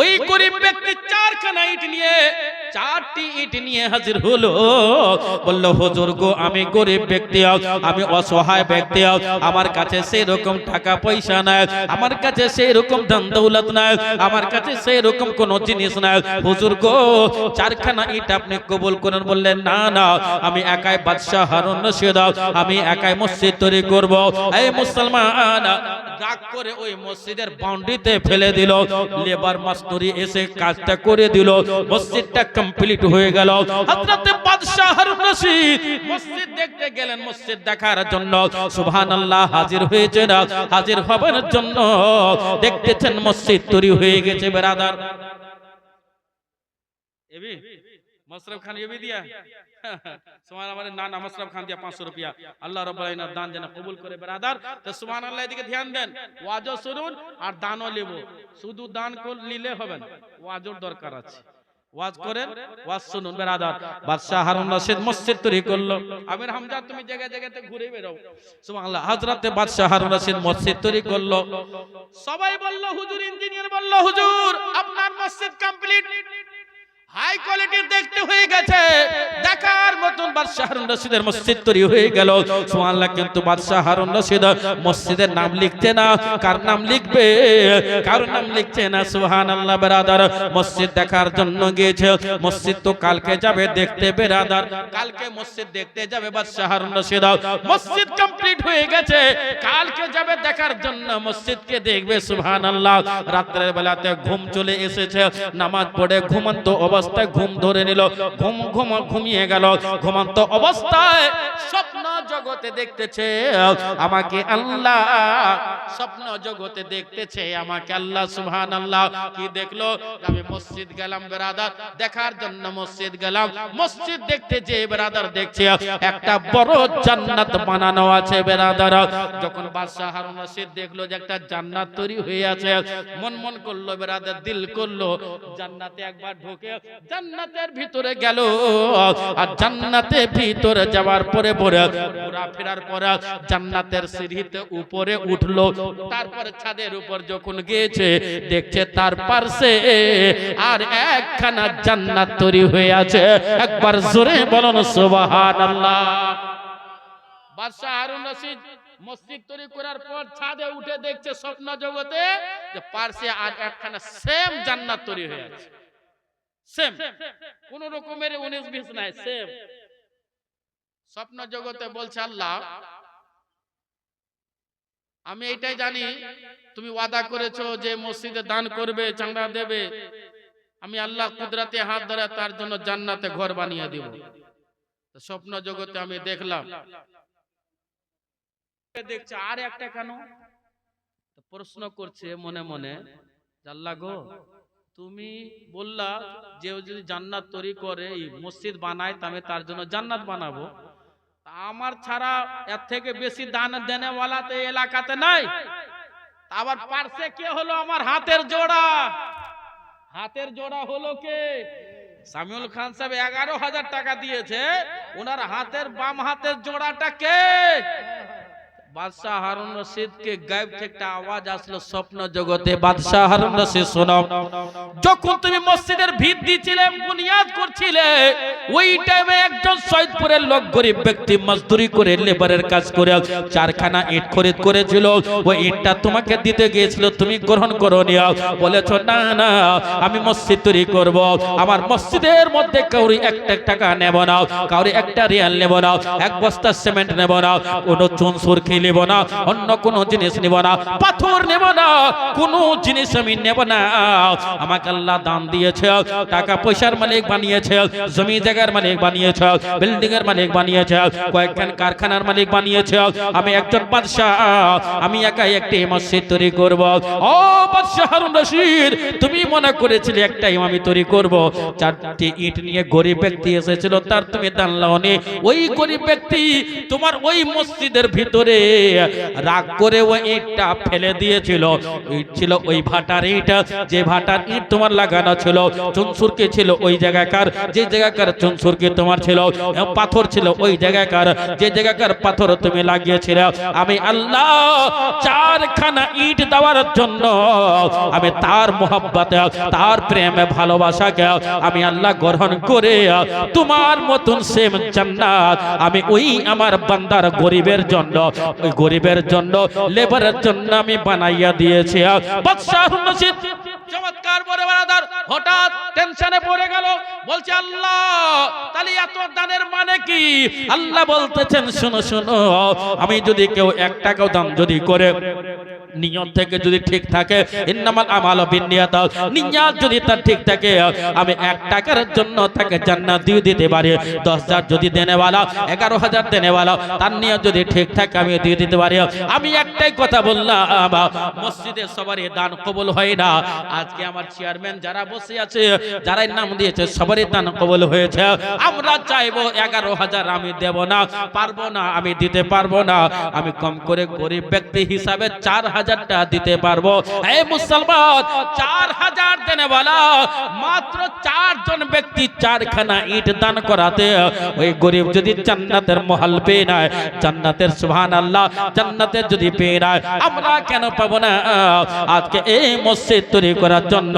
ওই গরিব ব্যক্তি চারখানা ইট নিয়ে চারটি ইট নিয়ে হাজির হলো। বলল, হুজুর গো, আমি গরিব ব্যক্তি, আমি অসহায় ব্যক্তি, আমার কাছে সেই রকম টাকা পয়সা নাই, আমার কাছে সেই রকম ধন দৌলত নাই, আমার কাছে সেই রকম কোন জিনিস নাই। হুজুর গো, চারখানা ইট আপনি কবুল করেন? বললেন, না না, আমি একাই বাদশাহ হারুন রশিদ, আমি একাই মসজিদ তৈরি করব। এই মুসলমান রাগ করে ওই মসজিদের বাউন্ডারিতে ফেলে দিল, লেবার মাস্টরি এসে কাজটা করে দিল, মসজিদটা কমপ্লিট হয়ে গেল। হযরতে বাদশাহ হারুন রশিদ মসজিদ দেখতে গেলেন, মসজিদ দেখার জন্য। সুবহানাল্লাহ, হাজির হয়েছে না হাজির হবার জন্য। দেখতেছেন মসজিদ তৈরি গেছে, বেরাদার। এবি মশরফ খান এবি দিয়া। সুবহান আমার নাম মশরফ খান দিয়া 500 রুপিয়া। আল্লাহ দান যেন কবুল করে, বেরাদার। তো সুবহানাল্লাহ, এদিকে ধ্যান দেন। ওয়াজও শুনুন আর দানও নেব। শুধু দান কর নিলে হবে না। ওয়াজের দরকার আছে। ওয়াজ করেন? ওয়াজ শুনুন বেরাদার। বাদশাহ হারুন রশিদ মসজিদ তৈরি করল। আমির হামজা তুমি জায়গায় জায়গাতে ঘুরে বেরো। সুবহানাল্লাহ হযরতে বাদশাহ হারুন রশিদ মসজিদ তৈরি করল। সবাই বলল হুজুর ইঞ্জিনিয়ার বলল হুজুর আপনার মসজিদ কমপ্লিট হাই কোয়ালিটির দেখতে হয়ে গেছে। দেখার মতন বাদশাহ হারুন রশিদের মসজিদ তৈরি হয়ে গেল। সুবহানাল্লাহ, কিন্তু বাদশাহ হারুন রশিদ মসজিদের নাম লিখতে না। কার নাম লিখবে? কার নাম লিখছে না? সুবহানাল্লাহ, বেরাদার, মসজিদ দেখার জন্য গিয়েছে। মসজিদ তো কালকে যাবে দেখতে, বেরাদার। কালকে মসজিদ দেখতে যাবে বাদশাহ হারুন রশিদ। মসজিদ কমপ্লিট হয়ে গেছে। কালকে যাবে দেখার জন্য মসজিদকে দেখবে, সুবহানাল্লাহ। রাত্রের বেলাতে ঘুম চলে এসেছে। নামাজ পড়ে ঘুমন্ত অবস্থায় ঘুম ধরে নিল। ঘুম ঘুম ঘুমিয়ে গেল। ঘুমন্ত অবস্থায় স্বপ্ন জগতে দেখতেছে। আমাকে আল্লাহ স্বপ্ন জগতে দেখতেছে। আমাকে আল্লাহ সুবহান আল্লাহ কি দেখল? আমি মসজিদ গেলাম বেরাদার, দেখার জন্য মসজিদ গেলাম। মসজিদ দেখতে যে বেরাদার দেখছে, একটা বড় জান্নাত বানানো আছে বেরাদার। যখন বাদশাহ হারুন রশিদ দেখল যে একটা জান্নাত তৈরি হয়ে আছে মন মন করল বেরাদার, দিল করল। জান্নাতে একবার ঢোকে জান্নাতের ভিতরে গেল। আর জান্নাতে ভিতরে যাওয়ার পরে পরে ঘোরা ফেরার পরে জান্নাতের সিঁড়িতে উপরে উঠল। তারপরে ছাদের উপর যখন গিয়েছে, দেখছে তার পার্শ্বে আর একখানা জান্নাত তৈরি হয়ে আছে। একবার জোরে বলুন, সুবহানাল্লাহ। বাদশাহ হারুন রশিদ মসজিদ তৈরি করার পর ছাদে উঠে দেখছে স্বপ্ন জগতে যে পার্শ্বে আর একখানা সেম জান্নাত তৈরি হয়ে আছে। সেম কোন রকমের উনিশ বিশ নাই সেম স্বপ্ন জগতে বলছে আল্লাহ আমি এটাই জানি তুমি ওয়াদা করেছ যে মসজিদে দান করবে চাঁদা দেবে। আমি আল্লাহ কুদরাতে হাত ধরে তার জন্য জান্নাতে ঘর বানিয়ে দিব। স্বপ্ন জগতে আমি দেখলাম। দেখছে আর একটা কেন? প্রশ্ন করছে মনে মনে আল্লাহ গো তুমি বললা যে ও যদি জান্নাত তৈরি করে, এই মসজিদ বানায় তা আমি তার জন্য জান্নাত বানাবো। আমার ছাড়া এর থেকে বেশি দান দেনেওয়ালা তো এলাকাতে নাই। আবার পার্শ্বে কে হলো আমার হাতের জোড়া? হাতের জোড়া হলো কে? সামিউল খান সাহেব এগারো হাজার টাকা দিয়েছে, ওনার হাতের বাম হাতের জোড়াটা কে? বাদশাহ হারুন রশিদ কে গায়েব থেকে একটা আওয়াজ আসলো স্বপ্ন জগতে। বাদশাহ হারুন রশিদ শোনো। যখন তুমি মসজিদের ভিত দিছিলে বুনিয়াদ করছিলে ওই টাইমে একজন সৈয়দপুরের লোক গরিব ব্যক্তি মজদুরি করে লেবারের কাজ করে চারখানা ইট খরিদ করেছিল। ওই ইটটা তোমাকে দিতে গিয়েছিল তুমি গ্রহণ করো নিয়া বলেছ না না আমি মসজিদ তৈরি করব। আমার মসজিদের মধ্যে কাউরি একটা টাকা নেব না কাউরি একটা রিয়াল নেব না এক বস্তা সিমেন্ট নেব না কোনো চুন সুরকি নেব না, অন্য কোনো জিনিস নেব না, পাথর নেব না, কোনো জিনিস আমি নেব না। আমাকে আল্লাহ দান দিয়েছে, টাকা পয়সার মালিক বানিয়েছে, জমি জায়গার মালিক বানিয়েছে বিল্ডিং এর মালিক বানিয়েছে, কয়েকখান কারখানার মালিক বানিয়েছে। আমি একজন বাদশাহ, আমি একাই একটি মসজিদ তৈরি করব। ও বাদশাহ হারুন রশিদ, তুমি মনে করেছিলে একটা আমি তৈরি করব। চারটি ইট নিয়ে গরিব ব্যক্তি এসেছিল, তার তুমি দান লাওনি। ওই গরিব ব্যক্তি তোমার ওই মসজিদের ভিতরে রাগ করে ওই ইটটা ফেলে দিয়েছিল। ইট ছিল ওই ভাটার ইট, যে ভাটার ইট তোমার লাগানো ছিল, চুনসুরকি ছিল ওই জায়গাকার, যে জায়গাকার চুনসুরকি তোমার ছিল পাথর ছিল ওই জায়গাকার, যে জায়গাকার পাথর তুমি লাগিয়েছিলে। আমি আল্লাহ চারখানা ইট দেওয়ার জন্য, আমি তার মোহাব্বতে, তার প্রেমে ভালোবাসাকে, আমি আল্লাহ গ্রহণ করে, তোমার মতন সেম জান্নাত, আমি ওই আমার বান্দার গরিবের জন্য গরিবের জন্য, লেবারের জন্য আমি বানাইয়া দিয়েছি। চমৎকার বলে বারাদার হঠাৎ টেনশনে পড়ে গেল। বলছে, আল্লাহ, তাহলে এত দানের মানে কি? আল্লাহ বলতেছেন, শোনো শোনো, আমি যদি কেউ এক টাকাও দাম যদি করে নিয়ত থেকে যদি ঠিক থাকে, ইন্নামাল আমাল বিনিয়াত। নিয়াত যদি তার ঠিক থাকে, আমি এক টাকার জন্য তাকে জান্নাত দিয়ে দিতে পারি। দশ হাজার যদি দেনেওয়ালা, এগারো হাজার দেনেওয়ালা, তার নিয়ত যদি ঠিক থাকে, আমি দিয়ে দিতে পারি। আমি একটাই কথা বললাম, মসজিদে সবারই দান কবুল হয় না। আজকে আমার চেয়ারম্যান যারা বসে আছে, যারাই নাম দিয়েছে, সবারই দান কবুল হয়েছে। আমরা চাইব এগারো হাজার আমি দেব না, পারব না, আমি দিতে পারব না। আমি কম করে গরিব ব্যক্তি হিসাবে চার হাজারটা দিতে পারব। এই মুসলমান, চার হাজার দেনে বলা মাত্র চারজন ব্যক্তি চারখানা ইট দান করাতে, ওই গরিব যদি জান্নাতের মহল পেয়ে নেয়, জান্নাতের সুবহান আল্লাহ জান্নাতের যদি পেয়ে নেয়, আমরা কেন পাবো না? আজকে এই মসজিদ তৈরি করার জন্য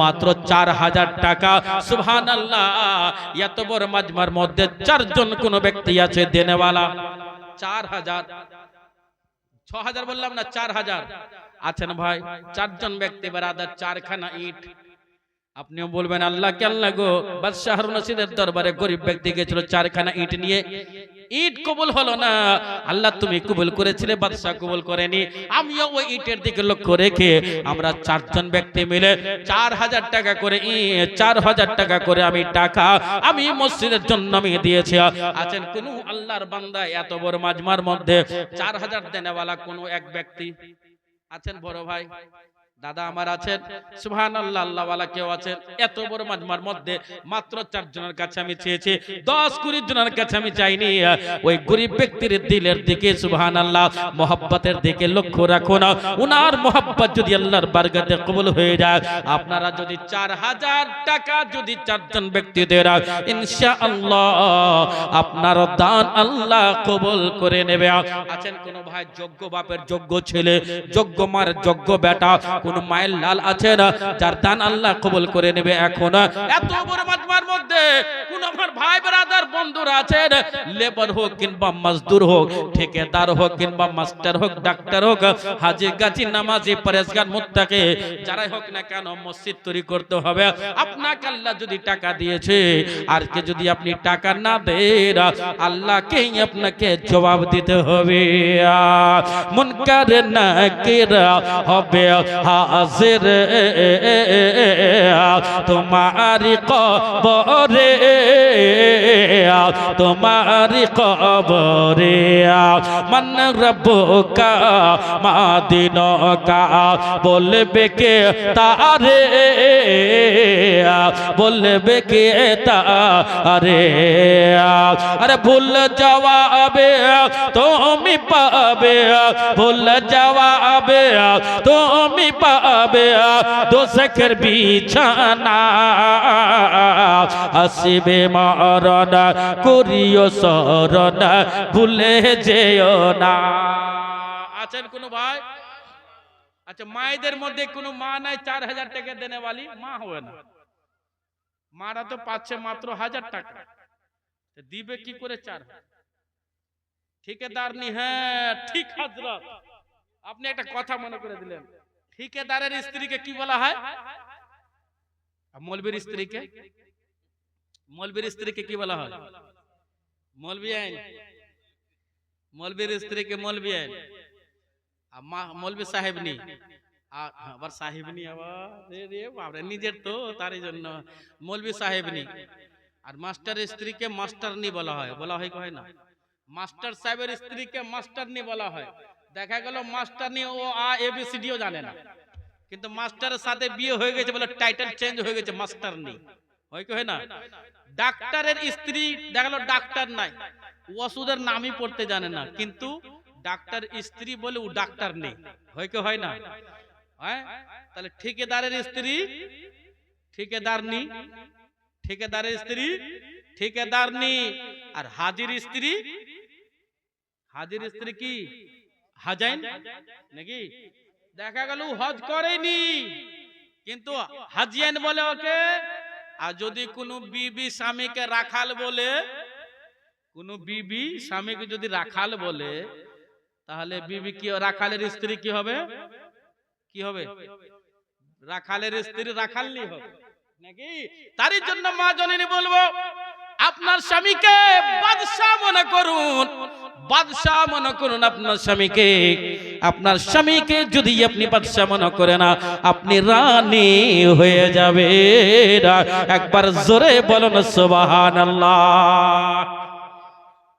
মাত্র চার হাজার টাকা। সুবহান আল্লাহ এত বড় মাজমার মধ্যে চারজন কোনো ব্যক্তি আছে দেনেওয়ালা? চার হাজার। ছ হাজার বললাম না চার হাজার আছেন ভাই চারজন ব্যক্তি বেড়াদার চারখানা ইট। আপনিও বলবেন আল্লাহ কে আল্লাহ গো। বাদশাহ হারুন রশিদের দরবারে গরিব ব্যক্তি গেছিল চারখানা ইট নিয়ে। ইট কবুল হলো না। আল্লাহ তুমি কবুল করেছিলে, বাদশাহ কবুল করেনি। আমিও ওই ইটের দিকে লক্ষ্য রেখে আমরা চারজন ব্যক্তি মিলে চার হাজার টাকা করে চার হাজার টাকা করে আমি টাকা আমি মসজিদের জন্য আমি দিয়েছি। আছেন কোন আল্লাহর বান্দা এত বড় মাজমার মধ্যে? চার হাজার দেনেওয়ালা কোন এক ব্যক্তি? আছেন বড় ভাই? দাদা আমার আছেন। সুহান আল্লাহ আল্লাহওয়ালা কেউ আছেন? এত বড় মাজমার মধ্যে মাত্র চার জনের কাছে আমি চেয়েছি। দশ কুড়ি জনের কাছে আমি চাইনি। ওই গরিব ব্যক্তির দিলের দিকে সুবহান আল্লাহ মোহাব্বতের দিকে লক্ষ্য রাখুন উনার মোহাব্বত যদি আল্লাহর বারগাতে কবুল হয়ে যায় আপনারা যদি চার হাজার টাকা যদি চারজন ব্যক্তি দেন ইনশা আল্লাহ আপনার দান আল্লাহ কবুল করে নেবে। আছেন কোন ভাই যোগ্য বাপের যোগ্য ছেলে যোগ্য মার যোগ্য বেটা কোন মায়ের লাল আছে না, যার দান আল্লাহ কবুল করে নেবে এখন। এত বড় মাজমার মধ্যে কোন আমার ভাই ব্রাদার, বন্ধুরা আছেন? লেবার হোক কিংবা মজদুর হোক, ঠিকাদার হোক কিংবা মাস্টার হোক, ডাক্তার হোক, হাজি গাছি নামাজি পরেশগার মুত্তাকে, যারাই হোক না কেন মসজিদ তৈরি করতে হবে। আপনাকে আল্লাহ যদি টাকা দিয়েছে, আর কে যদি আপনি টাকা না দেন, আল্লাহকেই আপনাকে জবাব দিতে হবে। মুনকার নাকির হবে হাজির তোমারি কবরে তোমারি কবরে মন রব্বুকা মাদিনকা, বলবে কে তারে বলবে কে তারে আরে ভুল জবাবে তুমি পাবে ভুল জবাবে তুমি পাবে দোষকের বিছানা আসিবে মরণ, করিও শরণ, ভুলে যেও না। আছেন কোন ভাই? আচ্ছা মায়েদের মধ্যে কোনো মা নাই, চার হাজার টাকা দেনেওয়ালি মা হবে না। মারা তো পাচ্ছে মাত্র হাজার টাকা। দিবে কি করে চার? ঠিকাদার নি হ্যাঁ ঠিক হাজরত। আপনি একটা কথা মনে করে দিলেন। ঠিকাদারের স্ত্রীকে কি বলা হয়? মৌলবীর স্ত্রীকে মৌলবীর স্ত্রীকে কি বলা হয় মৌলবী আইন মৌলবীর স্ত্রীকে মৌলবী আইন আর মৌলবী সাহেব নি আবার সাহেব নি আবার রে রে বাপরে নিজের তো তারই জন্য মৌলবী সাহেব নি আর মাস্টারের স্ত্রীকে মাস্টারনি বলা হয় বলা হয় কি হয় না মাস্টার সাহেবের স্ত্রীকে মাস্টারনি বলা হয় দেখা গেল মাস্টারনি ও আ এ বি সি ডিও জানে না কিন্তু মাস্টারের সাথে বিয়ে হয়ে গেছে বলে টাইটেল চেঞ্জ হয়ে গেছে মাস্টার নেই। হয় কি হয় না? ডাক্তারের স্ত্রী, দেখা গেল ডাক্তার নাই। ওষুধের নামই পড়তে জানে না, কিন্তু ডাক্তার স্ত্রী বলে ও ডাক্তার নেই। হয় কি হয় না? হ্যাঁ? তাহলে ঠিকাদারের স্ত্রী, ঠিকাদার নি ঠিকাদারের স্ত্রী, ঠিকাদার নি আর হাজির স্ত্রী হাজির স্ত্রী কি? হাজাইন? নাকি? দেখা গেল হজ করেনি। কিন্তু হাজিয়ান বলে ওকে, আর যদি কোনো বিবি স্বামীকে রাখাল বলে, কোনো বিবি স্বামীকে যদি রাখাল বলে, তাহলে বিবি কি, রাখালের স্ত্রী কি হবে? কি হবে? রাখালের স্ত্রী রাখালনি হবে। নাকি? তারই জন্য মা জননী বলব আপনার স্বামীকে বাদশাহ মনে করুন, বাদশাহ মনে করুন আপনার স্বামীকে। আপনার স্বামীকে যদি আপনি বাদশাহ মনে করে না, আপনি রানী হয়ে যাবে একবার জোরে বলুন সুবাহান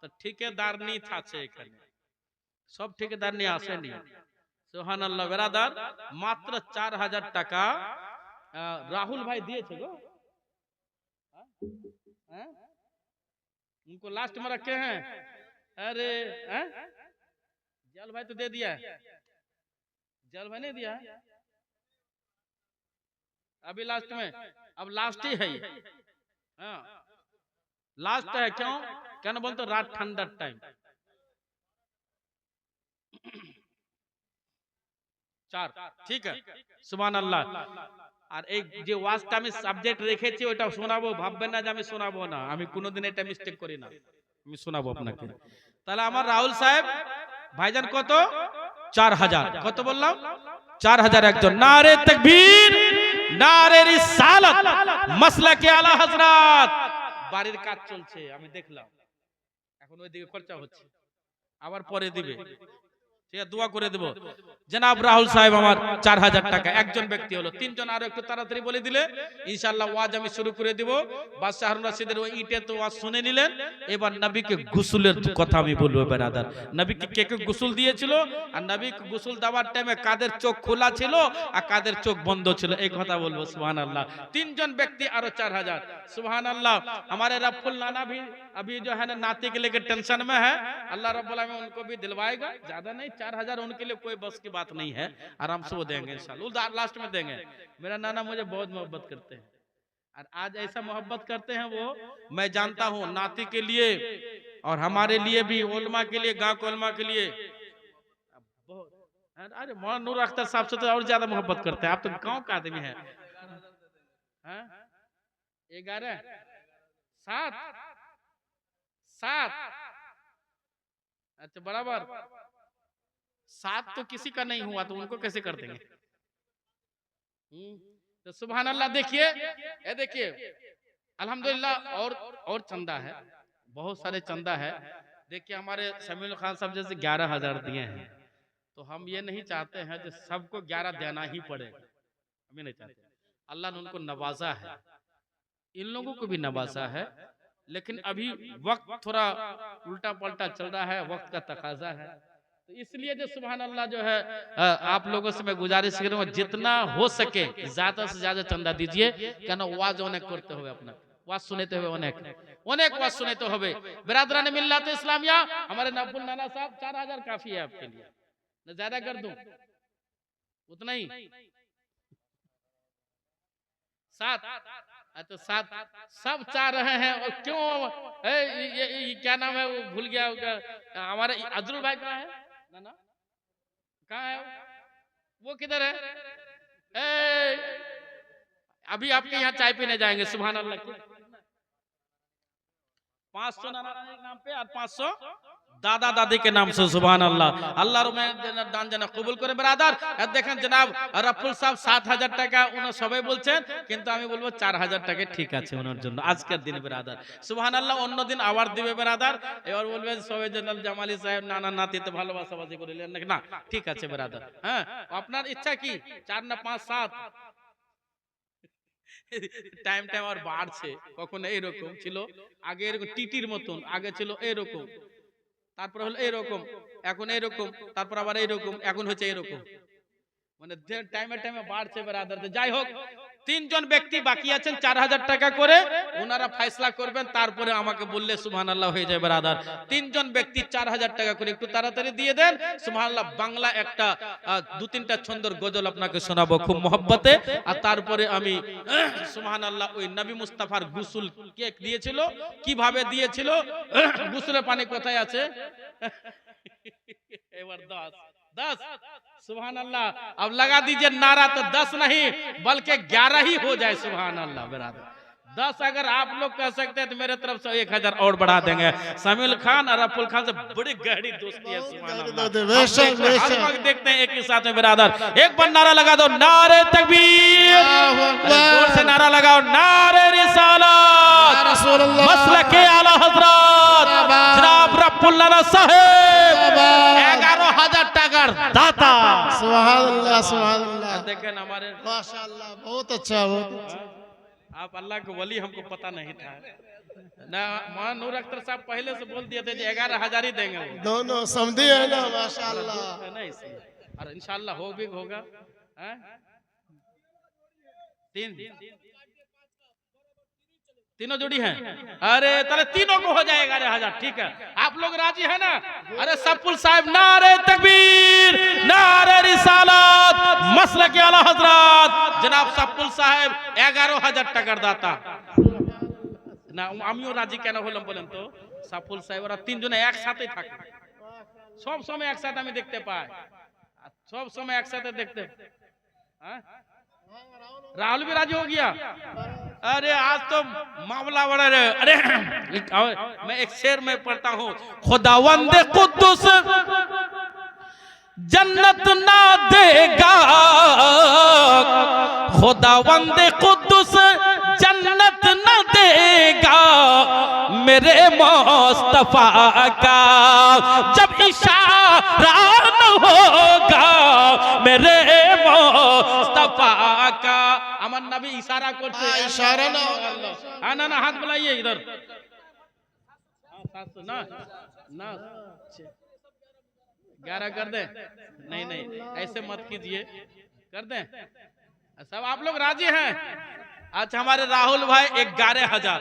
তো ঠিকাদার নি আছে এখানে। সব ঠিকাদার নিয়ে আসেনি। সোহান আল্লাহ বেরাদার, মাত্র চার হাজার টাকা রাহুল ভাই দিয়েছে গো। हाँ? उनको लास्ट में रखे हैं। अरे, है? जल भाई तो दे दिया। जल भाई नहीं दिया। अभी लास्ट में। अब लास्ट ही है लास्ट हाँ। है। क्यों क्या? ना बोलते रात ठंडा टाइम चार। ठीक है। सुबह अल्लाह। আর এই যে ওয়াজটা আমি সাবজেক্ট রেখেছি ওটা শোনাবো ভাববেন না যে আমি শোনাবো না আমি কোনোদিন এটা মিস্টেক করি না আমি শোনাবো আপনাকে। তাহলে আমার রাহুল সাহেব ভাইজান কত? চার হাজার। কত বললাম? চার হাজার একজন। নারে তকবীর নারে রিসালাত মাসলাকে আলা হযরত। বাড়ির কাজ চলছে আমি দেখলাম। এখন ওইদিকে খরচা হচ্ছে। আবার পরে দিবে। গুসুল দিয়েছিল? আর নবী গুসুল দেওয়ার টাইমে কাদের চোখ খোলা ছিল আর কাদের চোখ বন্ধ ছিল? এই কথা বলব সুহান আল্লাহ তিনজন ব্যক্তি আরও চার হাজার। সুহান আল্লাহ আমার রফুল নানা भी अभी जो है ना नाते के लेकर टेंशन में है अल्लाह उनको भी दिलवाएगा ज्यादा नहीं चार हज़ार उनके लिए कोई बस की बात नहीं है। आराम से वो देंगे लास्ट में देंगे। मेरा नाना मुझे बहुत मोहब्बत करते हैं। और आज ऐसा मोहब्बत करते हैं वो, मैं जानता हूँ नाती के लिए और हमारे लिए भी ओलमा के लिए, गाँव के ओलमा के लिए। अरे मौलाना नूर अख्तर साहब से तो और ज़्यादा मोहब्बत करते हैं। आप तो गाँव का आदमी है। हाँ? ग्यारह? सात? सात? अच्छा बराबर। सात तो किसी का नहीं हुआ तो उनको कैसे कर देंगे? हम्म, तो सुबहान अल्लाह देखिए ये देखिए अल्हम्दुलिल्लाह और और चंदा है बहुत सारे चंदा है। देखिए हमारे समील खान साहब जैसे ग्यारह हज़ार दिए हैं। तो हम ये नहीं चाहते हैं कि सबको ग्यारह देना ही पड़ेगा हमें नहीं चाहते। अल्लाह ने उनको नवाजा है। इन लोगों को भी नवाजा है। लेकिन अभी वक्त थोड़ा उल्टा पलटा चल रहा है वक्त का तकाजा है। तो इसलिए जो सुबहान अल्लाह जो है अ, आप लोगों से मैं गुजारिश करूंगा जितना हो सके ज्यादा से ज्यादा चंदा दीजिए কেন ওয়াজ অনেক করতে হবে আপনার ওয়াজ শুনতে হবে অনেক অনেক ওয়াজ শুনতে হবে बिरादरान मिल्लत इस्लामिया हमारे नब्बुल नाना साहब चार हजार काफी है आपके लिए मैं ज्यादा कर दूं उतना ही सात अच्छा सात सब चाह रहे हैं और क्यों ए, ये, ये, ये क्या नाम है वो भूल गया उसका। हमारे अजरुल भाई कहाँ है ना कहा है? वो? किधर है? ए, अभी आपके यहाँ चाय पीने जाएँगे सुबह पाँच सौ नाना नाम पे और पाँच सौ? দাদা দাদিকে নাম সে সুবহান আল্লাহ আল্লাহর মেয়ের দান যেন কবুল করে, বেরাদার। দেখেন জনাব, রাফুল সাহেব সাত হাজার টাকা উনি সবাই বলছেন, কিন্তু আমি বলব চার হাজার টাকা ঠিক আছে ওনার জন্য। আজকের দিন, বেরাদার। সুবহান আল্লাহ অন্যদিন আবার দিবে, বেরাদার। এবার বলবেন, সবাই জেনারেল জামালি সাহেব নানা নাতিতে ভালোবাসাবাসি করিলেন না, ঠিক আছে, বেরাদার। হ্যাঁ আপনার ইচ্ছা কি? চার না পাঁচ, সাত? টাইম টাইম আর বাড়ছে। কখন এইরকম ছিল? আগে এরকম টিটির মতন, আগে ছিল এরকম তারপর হলো এরকম, এখন এরকম, তারপর আবার এরকম, এখন হচ্ছে এরকম। মানে টাইমে টাইমে বাড়ছে যাই হোক তিনজন ব্যক্তি বাকি আছেন, চার হাজার টাকা করে ওনারা ফয়সলা করবেন, তারপরে আমাকে বললে সুবহান আল্লাহ হয়ে যাবে ব্রাদার তিনজন ব্যক্তি চার হাজার টাকা করে একটু তাড়াতাড়ি দিয়ে দেন। সুবহান আল্লাহ বাংলা একটা দু তিনটা ছন্দর গজল আপনাকে শোনাবো খুব মহব্বতে। আর তারপরে আমি সুবহান আল্লাহ ওই নবী মুস্তাফার গুসুল কেক দিয়েছিল। কীভাবে দিয়েছিল? গুসুলের পানি কোথায় আছে? এবার দশ दस सुबह अल्लाह अब लगा दीजिए नारा तो दस नहीं बल्कि ग्यारह ही हो जाए सुबह अल्लाह बरादर। दस अगर आप लोग कह सकते हैं तो मेरे तरफ़ से एक हज़ार और बढ़ा देंगे। समील खान और अफुल खान से बड़ी गहरी दोस्ती है हर देखते हैं एक ही साथ में बिरादर। एक बार नारा लगा दो नारे तकबीर। ज़ोर से नारा लगाओ नारे रिसालत। के आला हज़रत। साहेब। ग्यारह हज़ार দাতা सुभान अल्लाह सुभान अल्लाह देखें हमारे माशाअल्लाह बहुत अच्छा बहुत अच्छा। आप अल्लाह के वली हमको पता नहीं था। ना मोहन नूर अख्तर साहब पहले से बोल दिए थे कि ग्यारह हज़ार ही देंगे दोनों समझे है ना माशाअल्लाह है ना इसलिए और इंशाल्लाह हो भी होगा हैं? तीन। तीनों जोड़ी हैं अरे ताले तीनों को हो जाएगा अरे हजार ठीक है आप लोग राजी है ना अरे सपुल साहब नारे तकबीर नारे रिसालत मसल के आला हजरत जनाब सपुल साहेब এগারো হাজার টাকার দাতা না আমিও রাজি কেন হলাম বলেন তো সাফুল সাহেব ওরা তিনজনে একসাথে থাকে সব সময় একসাথে আমি দেখতে পাই আর সব সময় একসাথে দেখতে हाँ? राहुल भी राजी हो गया अरे, आज तो मामला बड़ा रे अरे मैं एक शेर में पढ़ता हूँ। खुदावंद कुद्दुस जन्नत ना देगा। खुदावंद कुद्दुस जन्नत न देगा। मेरे मुस्तफ़ा का जब इशारा न होगा, मेरे मुस्तफ़ा का इशारा करते हाँ, इशारा ना हाँ। ना ना हाथ बुलाइए इधर। ना ना। ग्यारह कर दे। नहीं नहीं ऐसे मत कीजिए। कर दे? सब आप लोग राज़ी हैं? अच्छा हमारे राहुल भाई ग्यारह हज़ार।